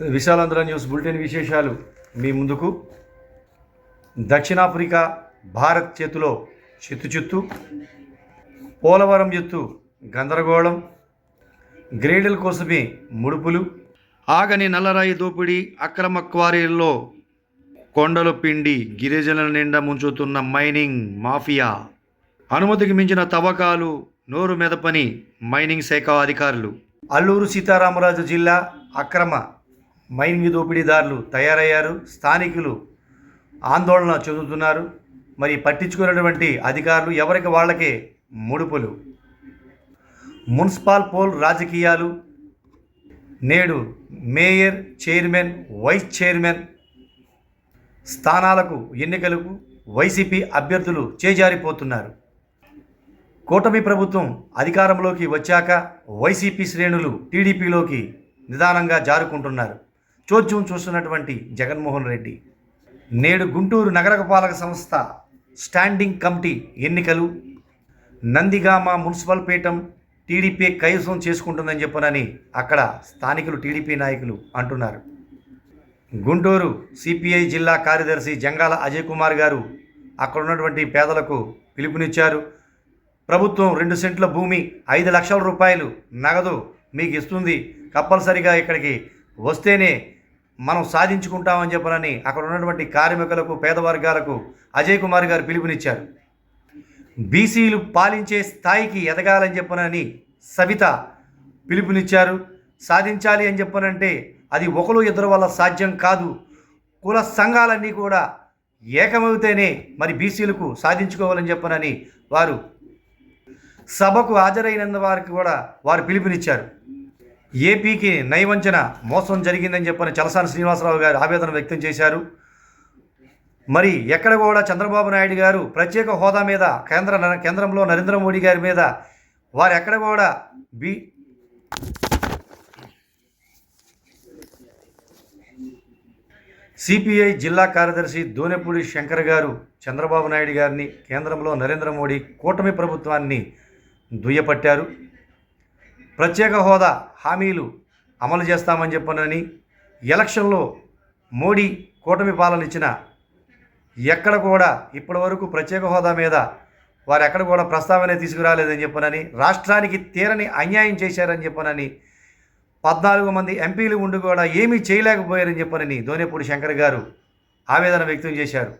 Visalaandhra news bulletin విశేషాలు మీ ముందుకు. దక్షిణాఫ్రికా భారత్ చేతిలో చిత్తు చిత్తు పోలవరం ఎత్తు గందరగోళం గ్రేడెల కోసమే ముడుపులు. ఆగని నల్లరాయి దోపిడీ అక్రమ క్వారీల్లో కొండలు పిండి గిరిజనుల నిండా ముంచుతున్న మైనింగ్ మాఫియా. అనుమతికి మించిన తవ్వకాలు నోరు మెదపని మైనింగ్ శాఖ అధికారులు. అల్లూరు సీతారామరాజు జిల్లా అక్రమ మైన్ దోపిడీదారులు తయారయ్యారు. స్థానికులు ఆందోళన చెందుతున్నారు. మరి పట్టించుకున్నటువంటి అధికారులు ఎవరికి వాళ్ళకే ముడుపులు. మున్సిపల్ పోల్ రాజకీయాలు. నేడు మేయర్ చైర్మన్ వైస్ చైర్మన్ స్థానాలకు ఎన్నికలకు వైసీపీ అభ్యర్థులు చేజారిపోతున్నారు. కూటమి ప్రభుత్వం అధికారంలోకి వచ్చాక వైసీపీ శ్రేణులు టీడీపీలోకి నిదానంగా జారుకుంటున్నారు. చోద్యం చూస్తున్నటువంటి జగన్మోహన్ రెడ్డి. నేడు గుంటూరు నగరపాలక సంస్థ స్టాండింగ్ కమిటీ ఎన్నికలు. నందిగామ మున్సిపల్ పీఠం టీడీపీ కైవసం చేసుకుంటుందని చెప్పనని అక్కడ స్థానికులు టీడీపీ నాయకులు అంటున్నారు. గుంటూరు సిపిఐ జిల్లా కార్యదర్శి జంగాల అజయ్ కుమార్ గారు అక్కడ ఉన్నటువంటి పేదలకు పిలుపునిచ్చారు. ప్రభుత్వం రెండు సెంట్ల భూమి ఐదు లక్షల రూపాయలు నగదు మీకు ఇస్తుంది. కంపల్సరిగా ఇక్కడికి వస్తేనే మనం సాధించుకుంటామని చెప్పనని అక్కడ ఉన్నటువంటి కార్మికులకు పేద వర్గాలకు అజయ్ కుమార్ గారు పిలుపునిచ్చారు. బీసీలు పాలించే స్థాయికి ఎదగాలని చెప్పనని సవిత పిలుపునిచ్చారు. సాధించాలి అని చెప్పనంటే అది ఒకరు ఇద్దరు వల్ల సాధ్యం కాదు. కుల సంఘాలన్నీ కూడా ఏకమవుతేనే మరి బీసీలకు సాధించుకోవాలని చెప్పనని వారు సభకు హాజరైనందు వారికి కూడా వారు పిలుపునిచ్చారు. ఏపీకి నయవంచన మోసం జరిగిందని చెప్పని చలసాని శ్రీనివాసరావు గారు ఆవేదన వ్యక్తం చేశారు. మరి ఎక్కడ కూడా చంద్రబాబు నాయుడు గారు ప్రత్యేక హోదా మీద కేంద్ర కేంద్రంలో నరేంద్ర మోడీ గారి మీద వారు ఎక్కడ కూడా బి సిపిఐ జిల్లా కార్యదర్శి దోనెపూడి శంకర్ గారు చంద్రబాబు నాయుడు గారిని కేంద్రంలో నరేంద్ర మోడీ కూటమి ప్రభుత్వాన్ని దుయ్యపట్టారు. ప్రత్యేక హోదా హామీలు అమలు చేస్తామని చెప్పనని ఎలక్షన్లో మోడీ కూటమి పాలన ఇచ్చిన ఎక్కడ కూడా ఇప్పటివరకు ప్రత్యేక హోదా మీద వారు ఎక్కడ కూడా ప్రస్తావన తీసుకురాలేదని చెప్పనని రాష్ట్రానికి తీరని అన్యాయం చేశారని చెప్పనని పద్నాలుగు మంది ఎంపీలు ఉండి కూడా ఏమీ చేయలేకపోయారని చెప్పనని దోనేపూడి శంకర్ గారు ఆవేదన వ్యక్తం చేశారు.